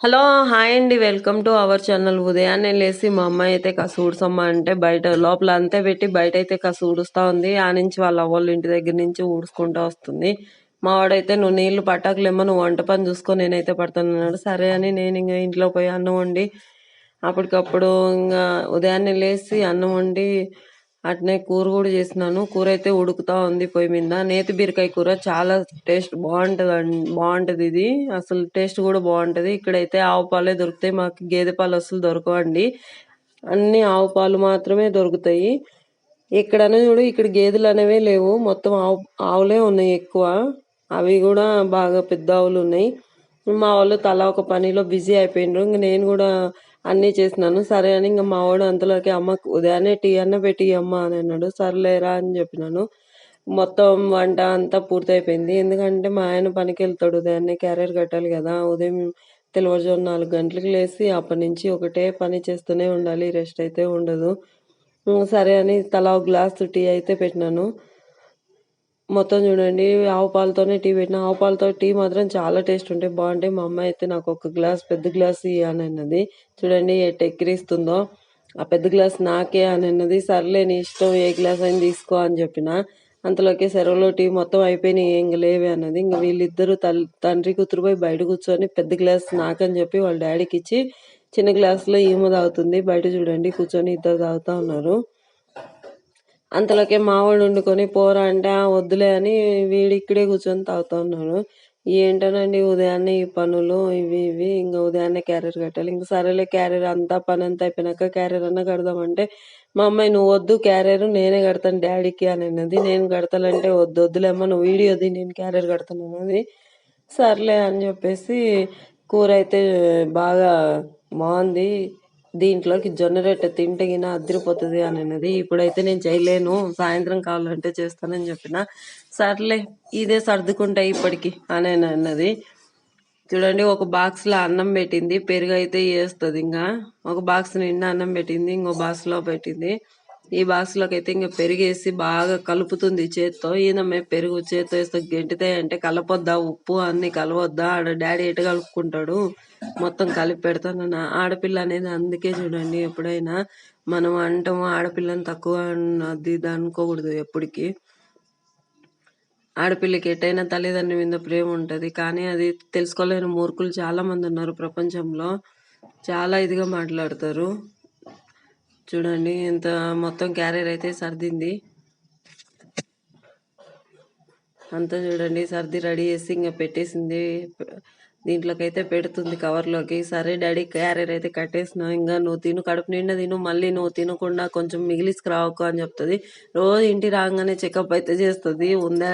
Hello hi అండి. Welcome to our channel ఉదయాన్నే లేసి మా అమ్మాయి అయితే కసూడుసమ్మ అంటే బయట లోపల అంతే పెట్టి బయట అయితే కాసు ఊడుస్తూ ఉంది. ఆ నుంచి వాళ్ళ అవ్వళ్ళు ఇంటి దగ్గర నుంచి ఊడుచుకుంటూ వస్తుంది. మా వాడైతే నువ్వు నీళ్ళు పట్టకలేమో నువ్వు వంట పని చూసుకో నేనైతే పడుతున్నాడు సరే అని నేను ఇంకా ఇంట్లో పోయి అన్నం వండి అప్పటికప్పుడు ఇంకా ఉదయాన్నే లేచి అన్నం వండి అట్నే కూర కూడా చేసినాను. కూర అయితే ఉడుకుతా ఉంది పొయ్యి మీద. నేతి బీరకాయ కూర చాలా టేస్ట్ బాగుంటది బాగుంటది ఇది. అసలు టేస్ట్ కూడా బాగుంటది. ఇక్కడైతే ఆవు పాలే దొరుకుతాయి. మాకు గేదె పాలు అసలు దొరకవండి. అన్ని ఆవు పాలు మాత్రమే దొరుకుతాయి. ఎక్కడనే చూడు ఇక్కడ గేదెలు అనేవే లేవు. మొత్తం ఆవు ఆవులే ఉన్నాయి ఎక్కువ. అవి కూడా బాగా పెద్ద ఆవులు ఉన్నాయి. మా వాళ్ళు తలా ఒక పనిలో బిజీ అయిపోయినారు. ఇంక నేను కూడా అన్నీ చేసినాను. సరే అని ఇంకా మా వాడు అంతలోకి అమ్మ ఉదయాన్నే టీ అన్న పెట్టి అమ్మ అని అన్నాడు. సర్లేరా అని చెప్పినాను. మొత్తం వంట అంతా పూర్తయిపోయింది. ఎందుకంటే మా ఆయన పనికి వెళ్తాడు ఉదయాన్నే క్యారియర్ కట్టాలి కదా. ఉదయం తెల్లవారుజాము నాలుగు గంటలకు లేచి అప్పటి నుంచి ఒకటే పని చేస్తూనే ఉండాలి. రెస్ట్ అయితే ఉండదు. సరే అని తలా ఒక గ్లాస్ టీ అయితే పెట్టినాను. మొత్తం చూడండి ఆవు పాలతోనే టీ పెట్టిన. ఆవు పాలతో టీ మాత్రం చాలా టేస్ట్ ఉంటాయి బాగుంటాయి మా అమ్మ అయితే నాకు ఒక గ్లాస్ పెద్ద గ్లాస్ అని అన్నది. చూడండి ఎట్ ఎక్కిరిస్తుందో. ఆ పెద్ద గ్లాస్ నాకే అని అన్నది. సర్లే నీ ఇష్టం ఏ గ్లాస్ అయినా తీసుకో అని చెప్పిన. అంతలోకి సెరవులో టీ మొత్తం అయిపోయినాయి ఇంక లేవే అన్నది. ఇంక వీళ్ళిద్దరు తండ్రి కూతురు పోయి బయట కూర్చొని పెద్ద గ్లాస్ నాకని చెప్పి వాళ్ళ డాడీకి ఇచ్చి చిన్న గ్లాస్లో ఈమె తాగుతుంది. బయట చూడండి కూర్చొని ఇద్దరు తాగుతా ఉన్నారు. అంతలోకే మావాడు వండుకొని పోరా అంటే వద్దులే అని వీడు ఇక్కడే కూర్చొని తాగుతా ఉన్నాడు. ఏంటనండి ఉదయాన్నే ఈ పనులు ఇవి ఇవి ఇంకా ఉదయాన్నే క్యారియర్ కట్టాలి. ఇంకా సరేలే క్యారియర్ అంతా పని అంతా అయిపోయినాక క్యారియర్ అన్న కడదామంటే మా అమ్మాయి నువ్వు వద్దు క్యారియర్ నేనే కడతాను డాడీకి అని అన్నది. నేను కడతానంటే వద్దు వద్దులేమ్మా నువ్వు వీడియోది నేను క్యారియర్ కడతాను అన్నది. సర్లే అని చెప్పేసి కూర అయితే బాగా బాగుంది. దీంట్లోకి జొన్న రొట్టె తింటే గిన అదిరిపోతుంది అని అన్నది. ఇప్పుడైతే నేను చేయలేను. సాయంత్రం కావాలంటే చేస్తానని చెప్పిన. సర్లే ఇదే సర్దుకుంటాయి ఇప్పటికి అని అన్నది. చూడండి ఒక బాక్స్లో అన్నం పెట్టింది. పెరుగు అయితే వేస్తుంది ఇంకా ఒక బాక్స్ నిండా అన్నం పెట్టింది. ఇంకో బాక్స్లో పెట్టింది. ఈ బాక్స్లోకి అయితే ఇంకా పెరిగేసి బాగా కలుపుతుంది చేత్తో. ఈయనమ్మే పెరుగు చేత్తో వేస్తే గెంటితే అంటే కలపొద్దా ఉప్పు అన్ని కలవద్దా? ఆడ డాడీ ఎటు కలుపుకుంటాడు? మొత్తం కలిపి పెడతానన్న ఆడపిల్ల అనేది అందుకే చూడండి ఎప్పుడైనా మనం అంటాము ఆడపిల్లని తక్కువ అన్నది అనుకోకూడదు ఎప్పటికీ. ఆడపిల్లకి ఎటైనా తల్లిదండ్రి మీద ప్రేమ ఉంటుంది. కానీ అది తెలుసుకోలేని మూర్ఖులు చాలా మంది ఉన్నారు ప్రపంచంలో. చాలా ఇదిగా మాట్లాడతారు. చూడండి ఇంత మొత్తం క్యారియర్ అయితే సర్దింది. అంతా చూడండి సర్ది రెడీ చేసి ఇంకా పెట్టేసింది. దీంట్లోకి అయితే పెడుతుంది కవర్లోకి. సరే డాడీ క్యారియర్ అయితే కట్టేసినా ఇంకా నువ్వు తిను కడుపు నిండా తిను మళ్ళీ నువ్వు తినకుండా కొంచెం మిగిలిసుకురావకు అని చెప్తుంది. రోజు ఇంటి రాగానే చెకప్ అయితే చేస్తుంది. ఉందా